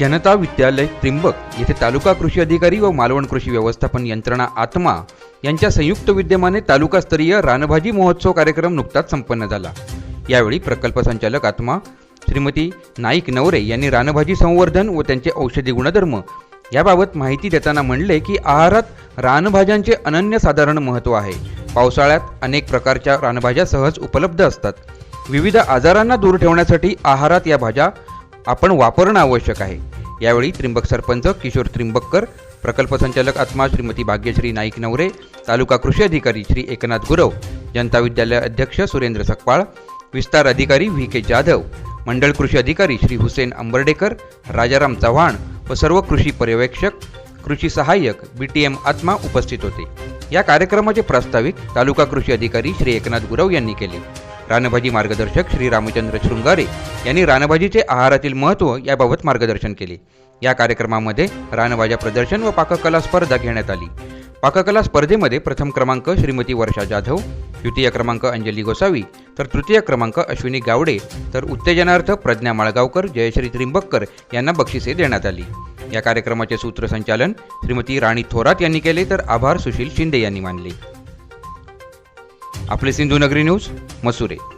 जनता विद्यालय त्रिंबक येथे तालुका कृषी अधिकारी व मालवण कृषी व्यवस्थापन यंत्रणा आत्मा यांच्या संयुक्त विद्यमाने तालुकास्तरीय रानभाजी महोत्सव कार्यक्रम नुकताच संपन्न झाला. यावेळी प्रकल्प संचालक आत्मा श्रीमती नाईक नवरे यांनी रानभाजी संवर्धन व त्यांचे औषधी गुणधर्म याबाबत माहिती देताना म्हणले की आहारात रानभाज्यांचे अनन्यसाधारण महत्त्व आहे. पावसाळ्यात अनेक प्रकारच्या रानभाज्या सहज उपलब्ध असतात. विविध आजारांना दूर ठेवण्यासाठी आहारात या भाज्या आपण वापरणं आवश्यक आहे. यावेळी त्रिंबक सरपंच किशोर त्रिंबककर प्रकल्प संचालक आत्मा श्रीमती भाग्यश्री नाईक नवरे तालुका कृषी अधिकारी श्री एकनाथ गुरव जनता विद्यालय अध्यक्ष सुरेंद्र सकपाळ विस्तार अधिकारी व्ही के जाधव मंडळ कृषी अधिकारी श्री हुसेन अंबर्डेकर राजाराम चव्हाण व सर्व कृषी पर्यवेक्षक कृषी सहाय्यक बी टी एम आत्मा उपस्थित होते. या कार्यक्रमाचे प्रास्ताविक तालुका कृषी अधिकारी श्री एकनाथ गुरव यांनी केले. रानभाजी मार्गदर्शक श्री रामचंद्र शृंगारे यांनी रानभाजीचे आहारातील महत्त्व याबाबत मार्गदर्शन केले. या कार्यक्रमामध्ये रानभाज्या प्रदर्शन व पाककला स्पर्धा घेण्यात आली. पाककला स्पर्धेमध्ये प्रथम क्रमांक श्रीमती वर्षा जाधव द्वितीय क्रमांक अंजली गोसावी तर तृतीय क्रमांक अश्विनी गावडे तर उत्तेजनार्थ प्रज्ञा माळगावकर जयश्री त्रिंबककर यांना बक्षिसे देण्यात आली. या कार्यक्रमाचे सूत्रसंचालन श्रीमती राणी थोरात यांनी केले तर आभार सुशील शिंदे यांनी मानले. आपले सिंधुनगरी न्यूज मसुरे.